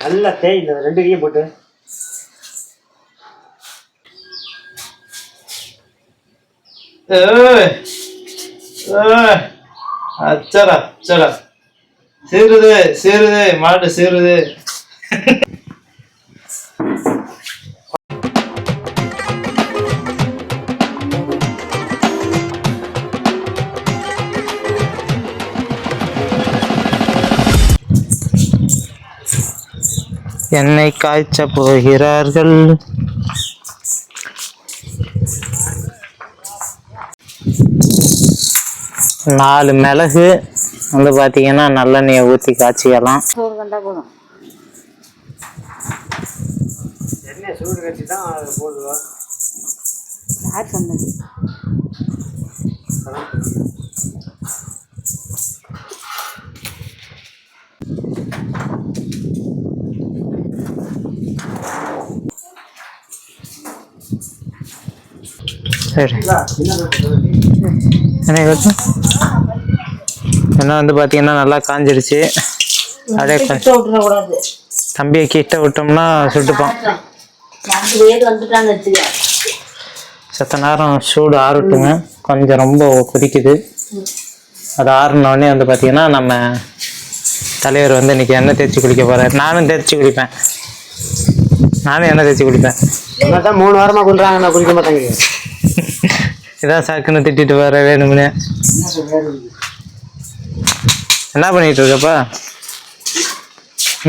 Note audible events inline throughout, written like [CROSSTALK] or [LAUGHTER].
நல்லா தேய் இந்த ரெண்டு கையும் போட்டு. அச்சடா அச்சடா. சீருது சீருது மாட்டு சீருது என்னை காய்ச்ச போகிறார்கள். நாலு மிளகு வந்து பார்த்தீங்கன்னா நல்லெண்ணெயை ஊற்றி காய்ச்சிக்கலாம் சோறு கண்டா போதும் எண்ணெய் சூடு கட்டி தான் அது போடுவோம் யார் சொன்னது சரி. என்ன என்ன வந்து பார்த்தீங்கன்னா நல்லா காஞ்சிடுச்சு விட்டுறக்கூடாது. தம்பியை கிட்ட விட்டோம்னா சுட்டுப்பான் செத்த நேரம் சூடு ஆறட்டுங்க. கொஞ்சம் ரொம்ப கொதிக்குது. அது ஆறுன உடனே வந்து பார்த்தீங்கன்னா நம்ம தலைவர் வந்து இன்னைக்கு எண்ணெய் தேய்ச்சி குளிக்க போகிறார் நானும் தேய்ச்சி குளிப்பேன். நானும் எண்ணெய் தேய்ச்சி குளிப்பேன். மூணு வாரமாக கொண்டுறாங்க நான் குடிக்க மாட்டேங்க இதான் சாக்குன்னு திட்டிட்டு வர வேணும்னு. என்ன பண்ணிட்டு இருக்கப்பா?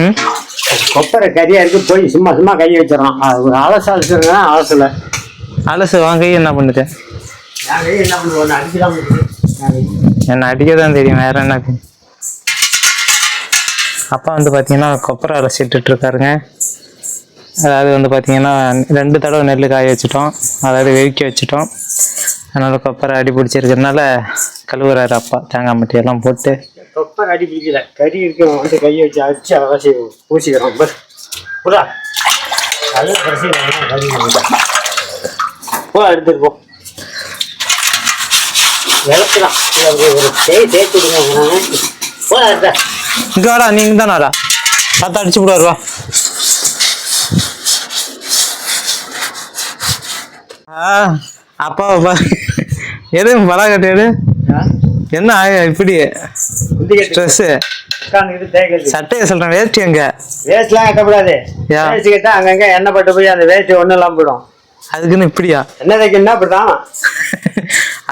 ம்? கொப்பரை கறியாக இருக்கு போய் சும்மா சும்மா கையை வச்சிடறோம் அது ஒரு அலச அலசுறேங்க அலசல அலசு வாங்க என்ன பண்ணுது? என் கை என்ன அடிக்க தான் தெரியும் வேற என்ன. அப்பா வந்து பார்த்தீங்கன்னா கொப்பரை அரைச்சிட்டு இருக்காருங்க. அதாவது வந்து பார்த்தீங்கன்னா ரெண்டு தடவை நெல் காய வச்சுட்டோம். அதாவது வெவிக்க வச்சுட்டோம். அதனால கொப்பரை அடி பிடிச்சிருக்கிறதுனால கழுவுறாரு அப்பா. தேங்காய் மட்டியெல்லாம் போட்டு. கொப்பரை அடி பிடிக்கல. கறி இருக்கிறவன் வந்து கையை வச்சு அடிச்சு அலசி பூசிக்கிறோம் புறா நல்ல பிரச்சனை. போ எடுத்துட்டு போ. விளக்குதான். ஒரு தேய் தேய்ச்சி விடுங்க போ எடுத்த. இங்கே வாடா நீங்க தானே வாடா. பார்த்து அடிச்சு விடுவார் வா. ஆ. அப்பாவை பா எது பலாக்கட்டு எடு என்ன இப்படி? தேய்க்கிறது சட்டையை சொல்கிறேன் வேஸ்ட் எங்க? வேஸ்ட்லாம் கட்டக்கூடாது? வேஸ்ட் கட்டா அங்கங்க எண்ணெய் பட்டு போய் அந்த வேஸ்ட் ஒன்றும் இல்லாம போயிடும். அதுக்குன்னு இப்படியா? என்ன தைக்கணும்னா அப்படிதான்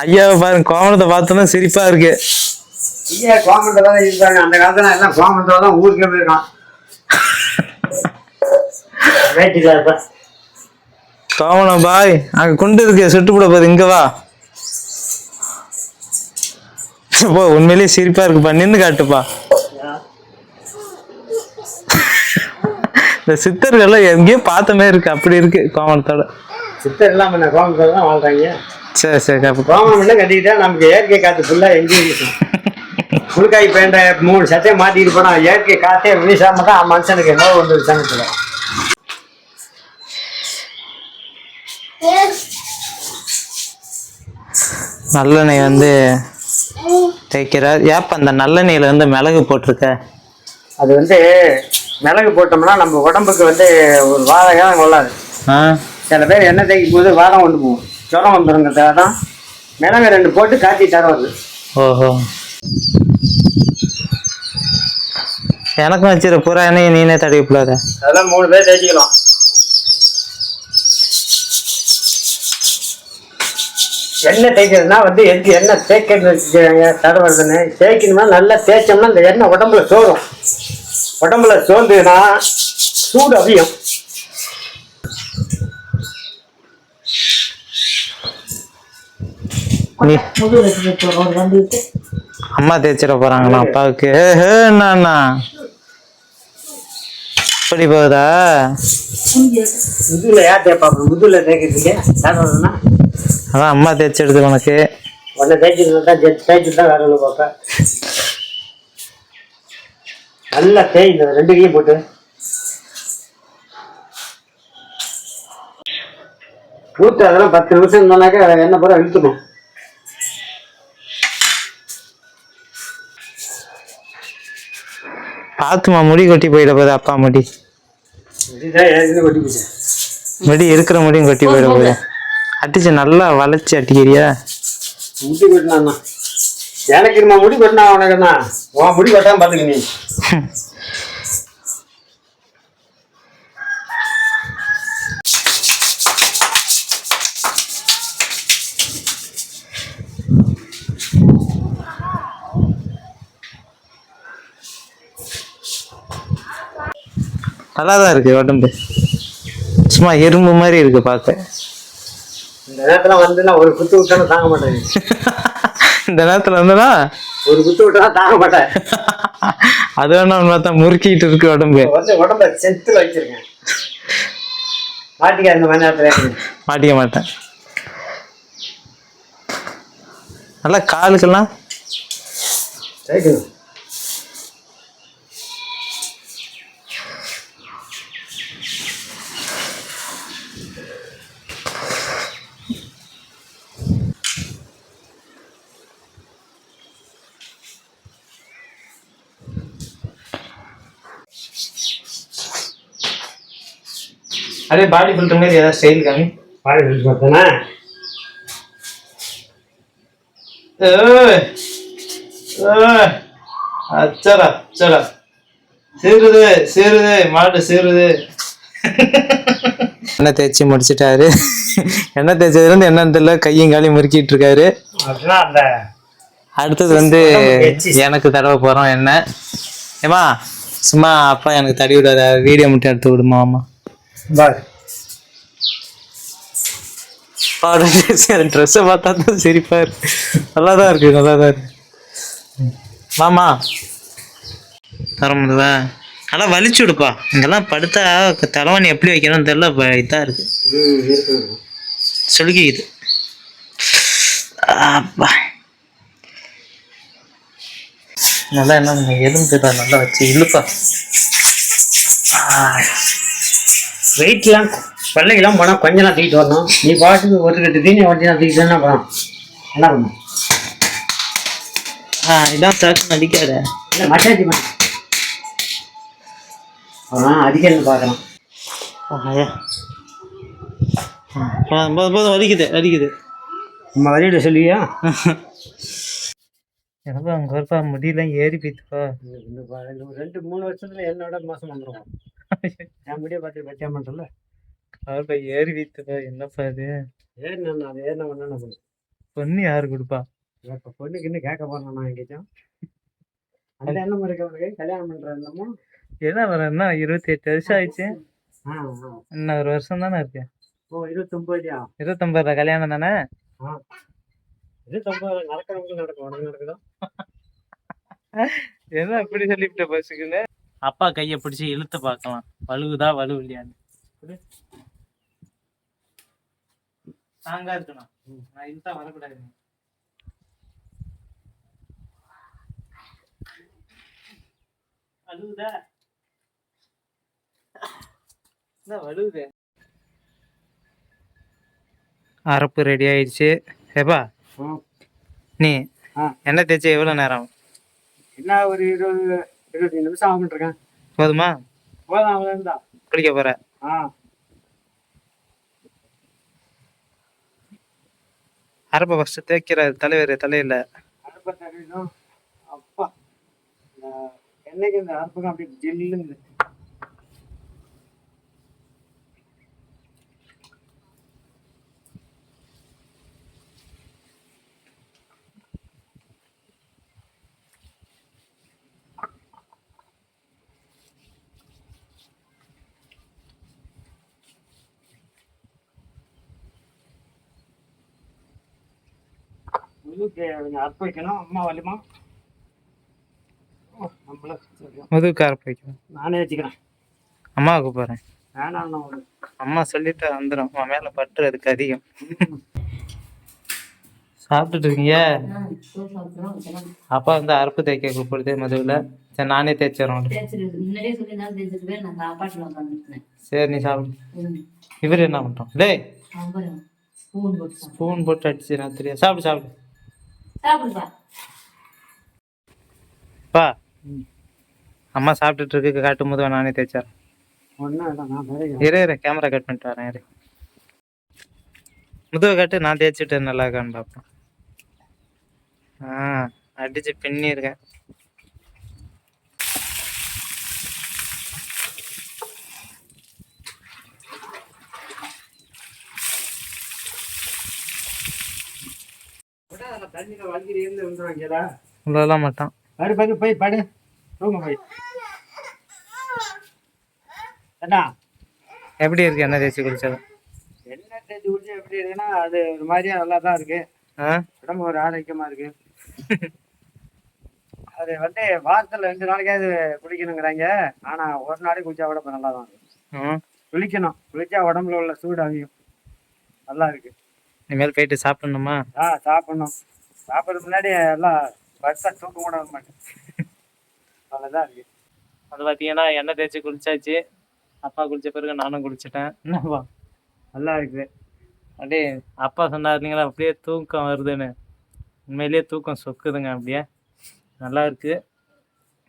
ஐயாவை பாருங்க கோமணத்தை பார்த்தோன்னா சிரிப்பா இருக்கு. ஐயா கோமண்டை தான் இருக்காங்க அந்த காலத்துல எல்லாம் கோமண்டை தான் ஊருக்கே போயிருக்கான். வேட்டில இருப்ப கோமணம் பாய். அங்க குண்டு இருக்கு சுட்டு போட போகுது இங்க வா. போ உண்மையிலேயே சிரிப்பா இருக்குப்பா நின்னு காட்டுப்பா. இந்த சித்தர்கள்லாம் எங்கேயோ பார்த்த மாதிரி இருக்கு அப்படி இருக்கு கோமணத்தோட சித்தர் எல்லாம் பண்ண கோமண்டை தான் வாழ்றாங்க? சரி சரி அப்ப கோமணம் மட்டும் கட்டிக்கிட்டா நமக்கு இயற்கை காத்து ஃபுல்லா எங்கேயும் இருக்கும் புழுக்காய் பேண்ட மூணு சட்டையை மாட்டிட்டு போனா இயற்கை காத்தே வீசாம தான் மனுஷனுக்கு என்ன ஒன்று சங்கத்துல. நல்லெண்ணெய் வந்து தேய்க்கிறார். ஏப்ப அந்த நல்லெண்ணெயில வந்து மிளகு போட்டிருக்க? அது வந்து மிளகு போட்டோம்னா நம்ம உடம்புக்கு வந்து ஒரு வாதகம் கொள்ளாது சில பேர் எண்ணெய் தேய்க்கும் போது வாதம் கொண்டு போகும். ஜுரம் வந்துருங்கிறதுக்காக தான் மிளகு ரெண்டு போட்டு காய்ச்சி தருவது ஓஹோ. எனக்கும் வச்சிரு பூரா எண்ணெயை நீனே தடவி கூடாது அதெல்லாம் மூணு பேர் தேய்ச்சிக்கலாம். எண்ணெய் தேய்க்கிறதுனா வந்து எதுக்கு எண்ணெய் தேய்க்கிறது வச்சுக்கிறாங்க தடவுறதுன்னு தேய்க்கணும்னா நல்லா தேய்ச்சோம்னா இந்த எண்ணெய் உடம்புல சோறும். உடம்புல சோர்ந்துன்னா சூடு விட்டு அம்மா தேய்ச்சிட போறாங்களா அப்பாவுக்கு. என்னண்ணா இப்படி போகுதா? முதுகுல யார் தேய்ப்பாங்க? முதுகுல தேய்க்கிறதுக்கு தடவுறதுன்னா அதான் அம்மா தேய்ச்சி எடுத்து உனக்கு. உடனே தேய்ச்சிட்டு தான் தேய்ச்சிட்டு தான் பார்ப்பேன் நல்லா தேய் இந்த ரெண்டு கையும் போட்டு. ஊற்று அதெல்லாம் பத்து நிமிஷம் இருந்தோம்னாக்கா எண்ணெய் பூரா இழுத்துக்கும். பாத்துமா முடி கொட்டி போயிட போகுது அப்பா முடி. கொட்டி போச்சு. முடி இருக்கிற முடியும் கொட்டி போயிட போகுது. அடிச்சு நல்லா வளைச்சி அடிக்கிறியா? முடி கொட்டினா எனக்கு நம்ம முடி கொட்டினா உனக்குண்ணா உன் முடி கொட்டாம பாத்துக்க நீ. நல்லா தான் இருக்கு உடம்பு. சும்மா எறும்பு மாதிரி இருக்கு பார்க்க. இந்த நேரத்துல வந்து நான் ஒரு குத்து விட்டாலும் தாங்க மாட்டேன். இந்த நேரத்துல வந்தனா ஒரு குத்து விட்டா தாங்க மாட்டேன். அது வேணா பார்த்தா முறுக்கிட்டு இருக்கு உடம்பு. வந்து உடம்ப செத்துல வச்சிருக்கேன். மாட்டிக்க இந்த மணி நேரத்துல. மாட்டிக்க மாட்டேன். நல்லா காலுக்கெல்லாம்? சேர்க்கணும் அதே பாடி பில்டர் மாதிரி ஏதாவது ஸ்டைல் காமி? பார்த்தேன்னா ஏய். ஏய். அச்சடா அச்சடா. சீருது சீருது மாடு சீருது. [LAUGHS] எண்ணெய் தேய்ச்சி முடிச்சிட்டாரு. எண்ணெய் தேய்ச்சதுல இருந்து என்னன்னு தெரியல கையும் காலையும் முறுக்கிட்டு இருக்காரு. அடுத்தது வந்து எனக்கு தடவை போறோம் என்ன. ஏமா சும்மா அப்பா எனக்கு தடி விடாத வீடியோ மட்டும் எடுத்து விடுமா பாரு ட்ரெஸ்ஸை பார்த்தா தான் சிரிப்பா இருக்கு நல்லா தான் இருக்கு நல்லா தான் இருக்கு மாமா. தர முடியுதா நல்லா வலிச்சு விடுப்பா. இங்கெல்லாம் படுத்தா தலைவணி எப்படி வைக்கணும்னு தெரியல இப்ப இதா இருக்கு. சுளுக்கிக்குது அப்பா. நல்லா என்ன எலும்பு நல்லா வச்சு இழுப்பா. வெயிட்லாம் பள்ளைக்கெல்லாம் போனால் கொஞ்ச நேரம் தூக்கிட்டு வரணும். நீ பாட்டுக்கு ஒரு கட்டு தீனி கொஞ்ச நேரம் தூக்கிட்டு என்ன பண்ணணும் என்ன பண்ணும் ஆ இதான் சாக்கு நடிக்காத இல்லை மசாஜ் பண்ண ஆ அடிக்கணும்னு பார்க்கலாம் போதும் வலிக்குது வலிக்குது. நம்ம வழியில சொல்லுவியா எனக்கு அங்கே இருப்பா முடியெல்லாம் ஏறி போயிட்டுப்பா ரெண்டு மூணு வருஷத்துல என்னோட மாசம் வந்துடும் என் முடிய பார்த்து பத்தியா பண்ணுறல அவர்ப்பா ஏறி போயிட்டுப்பா என்னப்பா இது? ஏன் நான் அது ஏன் பண்ண பண்ணு? பொண்ணு யாரு கொடுப்பா? இப்போ பொண்ணுக்கு இன்னும் கேட்க போறேன் நான் எங்கேயும் [LAUGHS] அந்த எண்ணம் இருக்கு அவனுக்கு கல்யாணம் பண்ற எண்ணமோ என்ன வர என்ன இருபத்தி எட்டு வருஷம் ஆயிடுச்சு. இன்னும் ஒரு வருஷம் தானே இருக்கு. ஓ இருபத்தொம்போதியா இருபத்தொன்பதுல கல்யாணம் தானே? ஆ. இருபத்தொம்போது நடக்கிறவங்க நடக்கும் உனக்கு நடக்குதா? [LAUGHS] என்ன அப்படி சொல்லிவிட்ட பஸ்ஸுக்குன்னு அப்பா கையை பிடிச்சி இழுத்து பார்க்கலாம். வலுவுதா வலு இல்லையான்னு ஸ்ட்ராங்கா இருக்கணும். நான் இழுத்தா வரக்கூடாது. வலுவுதா? என்ன வலுவுது? அரப்பு ரெடி ஆயிடுச்சு. ஏப்பா நீ. எண்ணெய் தேய்ச்சி எவ்வளோ நேரம்? ஆகும்? என்ன ஒரு இருபது இருபத்தஞ்சு நிமிஷம் ஆகும்னு இருக்கேன் போதுமா? போதும் அவ்வளோதான் தான் குளிக்க போற. ஆ. அரப்பை ஃபர்ஸ்ட் தேய்க்கிற தலைவர் தலையில. அடுப்பை தடவிடும் அப்பா என்னைக்கு இந்த அடுப்புக்கு அப்படி ஜில்லுங்குது வைக்கணும் அம்மா வலிமா நம்மள முதுகு அரப்பு வைக்கணும். நானே வச்சுக்கிறேன். அம்மாவுக்கு வேணாம் நான் ஒரு அம்மா சொல்லிட்டு வந்துடும் உன் மேல பற்று அதுக்கு அதிகம். [LAUGHS] சாப்பிட்டுட்டு இருக்கீங்க? அப்பா வந்து அரப்பு தேய்க்க கூப்பிடுது மதுவில் சரி நானே தேய்ச்சிடறோம் நான் சரி நீ சாப்பிடு. இவர் என்ன பண்றோம் டேய். ஸ்பூன் போட்டு சாப்பிடு. ஸ்பூன் போட்டு அடிச்சு ராத்திரியா சாப்பிடு சாப்பிடு. சாப்பிடுப்பா பா. அம்மா சாப்பிட்டுட்டு இருக்கு காட்டும் போது நானே தரேன் இரு இரு கேமரா கட் பண்ணிட்டு வரேன் இரு. முதுவை கட்டு நான் தேய்ச்சிட்டு நல்லா இருக்கான்னு பார்ப்போம் ஆ அடிச்சு பின்னிருக்கேன். தண்ணியில் வலிக்கிட்டு இருந்து இவ்வளோலாம் மாட்டான். படு படு போய் படு. தூங்க போய். அண்ணா. எப்படி இருக்கு என்ன தேய்ச்சி குளிச்சது என்ன தேய்ச்சி குடிச்சு எப்படி இருக்குன்னா அது ஒரு மாதிரியா நல்லா தான் இருக்கு. உடம்பு ஒரு ஆரோக்கியமா இருக்கு. அது வந்து வாரத்தில் ரெண்டு நாளைக்காவது குளிக்கணுங்கிறாங்க ஆனா ஒரு நாளைக்கு குளிச்சா இப்ப நல்லா தான் இருக்கும் குளிக்கணும். குளிச்சா உடம்புல உள்ள சூடு அவியும் நல்லா இருக்கு. இனிமேல் போயிட்டு சாப்பிடணுமா? ஆ சாப்பிடணும். சாப்பிட்றது முன்னாடி எல்லாம் பஸ்ஸாக தூக்கம் கூட வர மாட்டேன். அவ்வளோதான் இருக்கு. அது பார்த்தீங்கன்னா எண்ணெய் தேய்ச்சி குளிச்சாச்சு. அப்பா குளிச்ச பிறகு நானும் குளிச்சிட்டேன். என்னப்பா? நல்லா இருக்கு அப்படியே அப்பா சொன்னார் இல்லைங்களா அப்படியே தூக்கம் வருதுன்னு. உண்மையிலேயே தூக்கம் சொக்குதுங்க அப்படியே. நல்லா இருக்கு.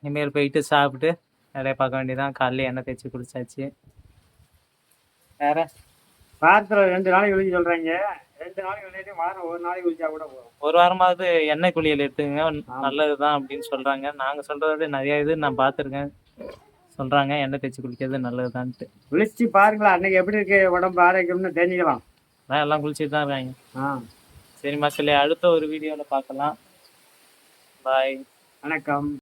இனிமேல் போயிட்டு சாப்பிட்டு வேலையை பார்க்க வேண்டியதான் காலையில எண்ணெய் தேய்ச்சி குளிச்சாச்சு. வேற? வாரத்தில் ரெண்டு நாளைக்கு குளிக்க சொல்றாங்க. ரெண்டு நாளைக்கு விளையாட்டு வாரம் ஒரு நாளைக்கு குளிச்சா கூட போதும். ஒரு வாரமாவது எண்ணெய் குளியல் எடுத்துங்க. நல்லதுதான் அப்படின்னு சொல்றாங்க. நாங்க சொல்றத நிறைய இது நான் பார்த்துருக்கேன். சொல்றாங்க எண்ணெய் தேய்ச்சி குளிக்கிறது நல்லதுதான்ட்டு. குளிச்சு பாருங்களா அன்னைக்கு எப்படி இருக்கு உடம்பு ஆரோக்கியம்னு தெரிஞ்சுக்கலாம். அதான் எல்லாம் குளிச்சுட்டு தான் இருக்காங்க. ஆ. சரி மக்களே அடுத்த ஒரு வீடியோவில் பார்க்கலாம். பாய் வணக்கம்.